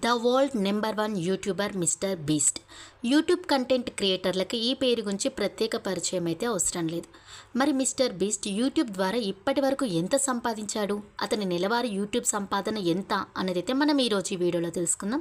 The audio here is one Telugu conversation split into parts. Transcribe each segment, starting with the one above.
The world number one YouTuber mister Beast. YouTube content క్రియేటర్లకి ఈ పేరు గురించి ప్రత్యేక పరిచయం అయితే అవసరం లేదు. మరి మిస్టర్ బీస్ట్ యూట్యూబ్ ద్వారా ఇప్పటి వరకు ఎంత సంపాదించాడు? అతని నెలవారీ యూట్యూబ్ సంపాదన ఎంత? అనేది అయితే మనం ఈరోజు ఈ వీడియోలో తెలుసుకుందాం.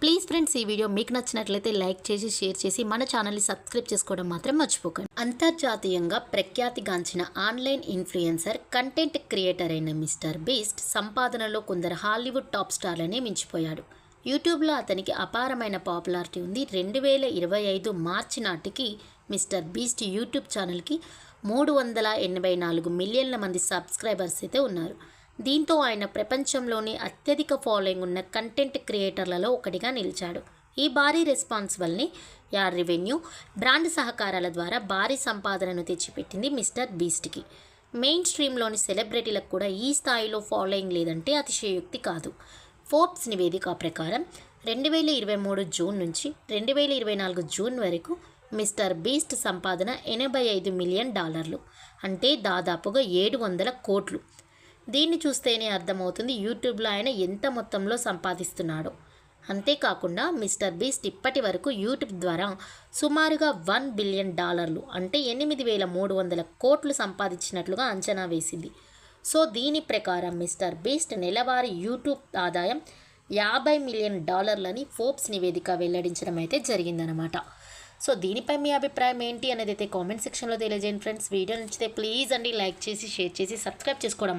ప్లీజ్ ఫ్రెండ్స్ ఈ వీడియో మీకు నచ్చినట్లయితే లైక్ చేసి షేర్ చేసి మన ఛానల్ని సబ్స్క్రైబ్ చేసుకోవడం మాత్రం మర్చిపోకండి. అంతర్జాతీయంగా ప్రఖ్యాతిగాంచిన ఆన్లైన్ ఇన్ఫ్లుయెన్సర్ కంటెంట్ క్రియేటర్ అయిన మిస్టర్ బీస్ట్ సంపాదనలో కొందరు హాలీవుడ్ టాప్ స్టార్లనే మించిపోయాడు. యూట్యూబ్లో అతనికి అపారమైన పాపులారిటీ ఉంది. రెండు వేల ఇరవై ఐదు మార్చి నాటికి మిస్టర్ బీస్ట్ యూట్యూబ్ ఛానల్కి మూడు వందల ఎనభై నాలుగు మిలియన్ల మంది సబ్స్క్రైబర్స్ అయితే ఉన్నారు. దీంతో ఆయన ప్రపంచంలోని అత్యధిక ఫాలోయింగ్ ఉన్న కంటెంట్ క్రియేటర్లలో ఒకటిగా నిలిచాడు. ఈ భారీ రెస్పాన్స్ వల్లనే యార్ రెవెన్యూ బ్రాండ్ సహకారాల ద్వారా భారీ సంపాదనను తెచ్చిపెట్టింది మిస్టర్ బీస్ట్కి. మెయిన్ స్ట్రీమ్లోని సెలబ్రిటీలకు కూడా ఈ స్థాయిలో ఫాలోయింగ్ లేదంటే అతిశయోక్తి కాదు. ఫోర్బ్స్ నివేదిక ప్రకారం రెండు వేల ఇరవై మూడు జూన్ నుంచి రెండు వేల ఇరవై నాలుగు జూన్ వరకు మిస్టర్ బీస్ట్ సంపాదన ఎనభై ఐదు మిలియన్ డాలర్లు అంటే దాదాపుగా ఏడు వందల కోట్లు. దీన్ని చూస్తేనే అర్థమవుతుంది యూట్యూబ్లో ఆయన ఎంత మొత్తంలో సంపాదిస్తున్నాడో. అంతేకాకుండా మిస్టర్ బీస్ట్ ఇప్పటి వరకు యూట్యూబ్ ద్వారా సుమారుగా వన్ బిలియన్ డాలర్లు అంటే ఎనిమిది వేల మూడు వందల కోట్లు సంపాదించినట్లుగా అంచనా వేసింది. సో దీని ప్రకారం మిస్టర్ బీస్ట్ నెలవారీ యూట్యూబ్ ఆదాయం యాభై మిలియన్ డాలర్లని ఫోర్బ్స్ నివేదిక వెల్లడించడం అయితే జరిగిందనమాట సో దీనిపై మీ అభిప్రాయం ఏంటి అనేది అయితే కామెంట్ సెక్షన్లో తెలియజేయండి ఫ్రెండ్స్. వీడియో నచ్చితే ప్లీజ్ అండి లైక్ చేసి షేర్ చేసి సబ్స్క్రైబ్ చేసుకోవడం